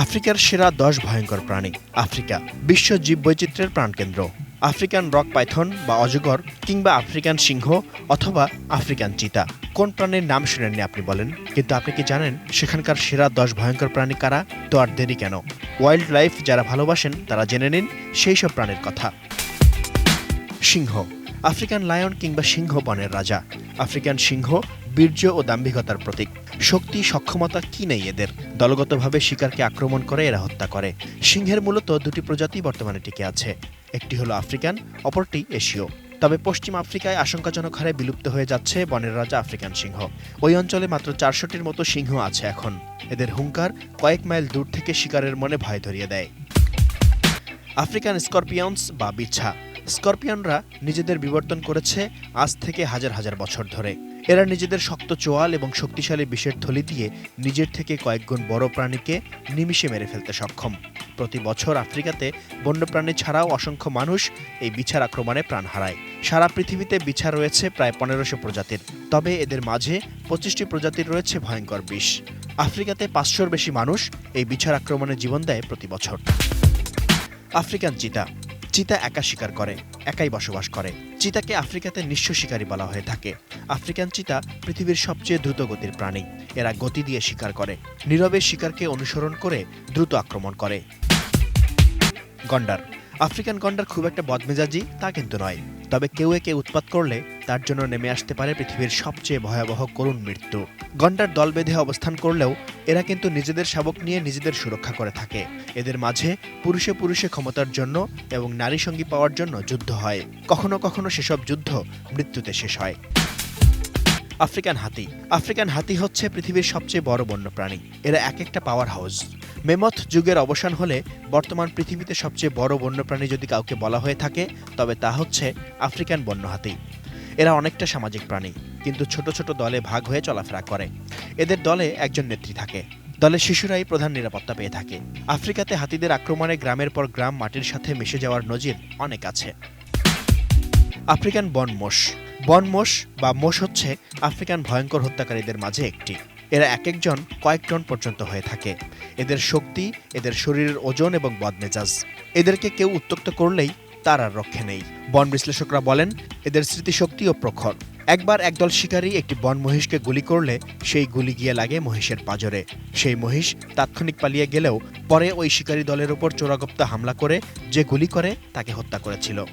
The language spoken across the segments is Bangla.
আফ্রিকার সেরা দশ ভয়ঙ্কর প্রাণী, আফ্রিকা, বিশ্ব জীববৈচিত্র্যের প্রাণকেন্দ্র। আফ্রিকান রক পাইথন বা অজগর কিংবা আফ্রিকান সিংহ অথবা আফ্রিকান চিতা। কোন প্রাণীর নাম শুনেননি আপনি বলেন? কিন্তু আপনি কি জানেন সেখানকার সেরা দশ ভয়ঙ্কর প্রাণী কারা? তো আর দেরি কেন। ওয়াইল্ড লাইফ যারা ভালোবাসেন তারা জেনে নিন সেই সব প্রাণীর কথা। সিংহ, আফ্রিকান লায়ন কিংবা সিংহ বনের রাজা। আফ্রিকান সিংহ বীর্য ও দাম্ভিকতার প্রতীক। শক্তি, সক্ষমতা কি নেই এদের? দলগতভাবে শিকারকে আক্রমণ করে এরা হত্যা করে। সিংহের মূলত দুটি প্রজাতি বর্তমানে টিকে আছে। একটি হলো আফ্রিকান, অপরটি এশীয়। তবে পশ্চিম আফ্রিকায় আশঙ্কাজনক হারে বিলুপ্ত হয়ে যাচ্ছে বনের রাজা আফ্রিকান সিংহ। ওই অঞ্চলে মাত্র চারশোটির মতো সিংহ আছে এখন। এদের হুঙ্কার কয়েক মাইল দূর থেকে শিকারের মনে ভয় ধরিয়ে দেয়। আফ্রিকান স্করপিয়ন্স বা বিচ্ছা স্করপিয়নরা নিজেদের বিবর্তন করেছে আজ থেকে হাজার হাজার বছর ধরে। এরা নিজেদের শক্ত চোয়াল এবং শক্তিশালী বিষের থলি দিয়ে নিজের থেকে কয়েকগুণ বড় প্রাণীকে নিমিষে মেরে ফেলতে সক্ষম। প্রতি বছর আফ্রিকাতে বন্যপ্রাণী ছাড়াও অসংখ্য মানুষ এই বিছার আক্রমণে প্রাণ হারায়। সারা পৃথিবীতে বিছা রয়েছে প্রায় পনেরোশো প্রজাতির, তবে এদের মাঝে পঁচিশটি প্রজাতির রয়েছে ভয়ঙ্কর বিষ। আফ্রিকাতে পাঁচশোর বেশি মানুষ এই বিছার আক্রমণে জীবন দেয় প্রতি বছর। আফ্রিকান চিতা চিতা একা শিকার করে, একাই বসবাস করে। চিতাকে আফ্রিকাতে নিঃস্ব শিকারী বলা হয়ে থাকে। আফ্রিকান চিতা পৃথিবীর সবচেয়ে দ্রুত গতির প্রাণী। এরা গতি দিয়ে শিকার করে, নীরবে শিকারকে অনুসরণ করে দ্রুত আক্রমণ করে। গন্ডার। আফ্রিকান গন্ডার খুব একটা বদমেজাজি তা কিন্তু নয়। তবে কেউ একে উৎপাত করলে তার জন্য নেমে আসতে পারে পৃথিবীর সবচেয়ে ভয়াবহ করুণ মৃত্যু। গন্ডার দল বেঁধে অবস্থান করলেও এরা কিন্তু নিজেদের শাবক নিয়ে নিজেদের সুরক্ষা করে থাকে। এদের মাঝে পুরুষে পুরুষে ক্ষমতার জন্য এবং নারী সঙ্গী পাওয়ার জন্য যুদ্ধ হয়। কখনো কখনো সেসব যুদ্ধ মৃত্যুতে শেষ হয়। আফ্রিকান হাতি। আফ্রিকান হাতি হচ্ছে পৃথিবীর সবচেয়ে বড় বন্যপ্রাণী। এরা এক একটা পাওয়ার হাউস মেমথ যুগের অবসান হলে বর্তমান পৃথিবীতে সবচেয়ে বড় বন্যপ্রাণী যদি কাউকে বলা হয়ে থাকে, তবে তা হচ্ছে আফ্রিকান বন্য হাতি। এরা অনেকটা সামাজিক প্রাণী, কিন্তু ছোট ছোট দলে ভাগ হয়ে চলাফেরা করে। এদের দলে একজন নেত্রী থাকে। দলের শিশুরাই প্রধান নিরাপত্তা পেয়ে থাকে। আফ্রিকাতে হাতিদের আক্রমণে গ্রামের পর গ্রাম মাটির সাথে মিশে যাওয়ার নজির অনেক আছে। আফ্রিকান বন মোষ বন মোষ বা মোষ হচ্ছে আফ্রিকান ভয়ঙ্কর হত্যাকারীদের মাঝে একটি। এরা এক একজন কয়েক টন পর্যন্ত হয়ে থাকে। এদের শক্তি, এদের শরীরের ওজন এবং বদমেজাজ। এদেরকে কেউ উত্তক্ত করলেই তার আর রক্ষে নেই। বন বিশ্লেষকরা বলেন, এদের স্মৃতিশক্তিও প্রখর। একবার একদল শিকারী একটি বন মহিষকে গুলি করলে সেই গুলি গিয়ে লাগে মহিষের পাজরে। সেই মহিষ তাৎক্ষণিক পালিয়ে গেলেও পরে ওই শিকারী দলের উপর চোরাগপ্তা হামলা করে যে গুলি করে তাকে হত্যা করেছিল।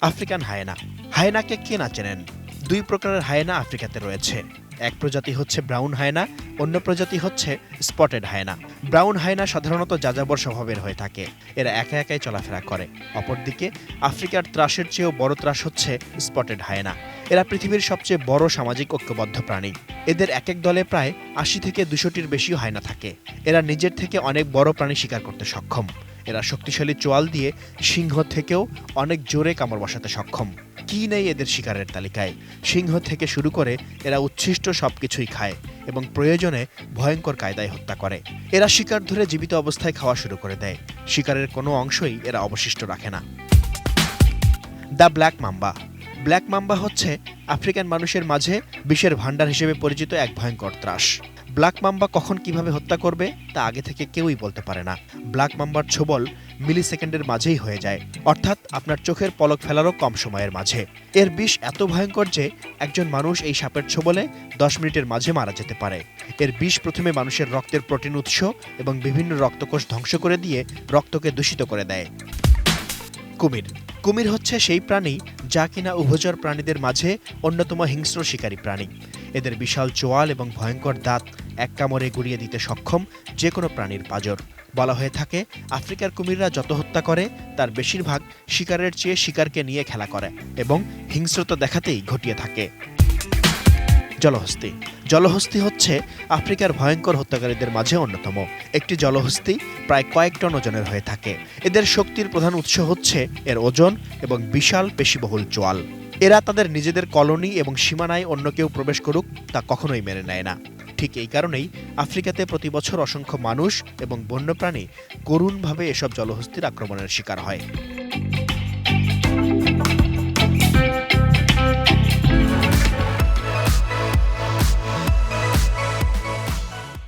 African hyena. হায়েনাকে কে না চেনেন? দুই প্রকারের হায়েনা আফ্রিকাতে রয়েছে। এক প্রজাতি হচ্ছে ব্রাউন হায়না, অন্য প্রজাতি হচ্ছে স্পটেড হায়না। ব্রাউন হায়না সাধারণত যাযাবর স্বভাবের হয়ে থাকে। এরা একা একাই চলাফেরা করে। অপরদিকে, আফ্রিকার ত্রাসের চেয়েও বড় ত্রাস হচ্ছে স্পটেড হায়না। এরা পৃথিবীর সবচেয়ে বড় সামাজিক ঐক্যবদ্ধ প্রাণী। এদের এক এক দলে প্রায় আশি থেকে দুশোটির বেশিও হায়না থাকে। এরা নিজের থেকে অনেক বড় প্রাণী শিকার করতে সক্ষম। এরা শক্তিশালী চোয়াল দিয়ে সিংহ থেকেও অনেক জোরে কামড় বসাতে সক্ষম। কি নেই এদের শিকারের তালিকায়? সিংহ থেকে শুরু করে এরা উচ্ছিষ্ট সবকিছুই খায় এবং প্রয়োজনে ভয়ঙ্কর কায়দায় হত্যা করে। এরা শিকার ধরে জীবিত অবস্থায় খাওয়া শুরু করে দেয়। শিকারের কোনো অংশই এরা অবশিষ্ট রাখে না। The black mamba. Black mamba হচ্ছে আফ্রিকান মানুষের মাঝে বিষের ভাণ্ডার হিসেবে পরিচিত এক ভয়ঙ্কর ত্রাস। ব্ল্যাক মাম্বা কখন কীভাবে হত্যা করবে তা আগে থেকে কেউই বলতে পারে না। ব্ল্যাক মাম্বার ছোবল মিলি সেকেন্ডের মাঝেই হয়ে যায়। অর্থাৎ আপনার চোখের পলক ফেলারও কম সময়ের মাঝে। এর বিষ এত ভয়ঙ্কর যে একজন মানুষ এই সাপের ছোবলে দশ মিনিটের মাঝে মারা যেতে পারে। এর বিষ প্রথমে মানুষের রক্তের প্রোটিন উৎস এবং বিভিন্ন রক্তকোষ ধ্বংস করে দিয়ে রক্তকে দূষিত করে দেয়। কুমির। কুমির হচ্ছে সেই প্রাণী যা কিনা উভচর প্রাণীদের মাঝে অন্যতম হিংস্র শিকারী প্রাণী। এদের বিশাল চোয়াল এবং ভয়ঙ্কর দাঁত এক কামড়ে গুড়িয়ে দিতে সক্ষম যে কোনো প্রাণীর পাজর। বলা হয়ে থাকে, আফ্রিকার কুমিররা যত হত্যা করে, তার বেশিরভাগ শিকারের চেয়ে শিকারকে নিয়ে খেলা করে এবং হিংস্রতা দেখাতেই ঘটিয়ে থাকে। জলহস্তি। জলহস্তি হচ্ছে আফ্রিকার ভয়ঙ্কর হত্যাকারীদের মাঝে অন্যতম। একটি জলহস্তি প্রায় কয়েক টন ওজনের হয়ে থাকে। এদের শক্তির প্রধান উৎস হচ্ছে এর ওজন এবং বিশাল পেশিবহুল চোয়াল। এরা তাদের নিজেদের কলোনি এবং সীমানায় অন্য কেউ প্রবেশ করুক তা কখনোই মেনে নেয় না। ঠিক এই কারণেই আফ্রিকাতে প্রতি বছর অসংখ্য মানুষ এবং বন্যপ্রাণী করুণভাবে এসব জলহস্তির আক্রমণের শিকার হয়।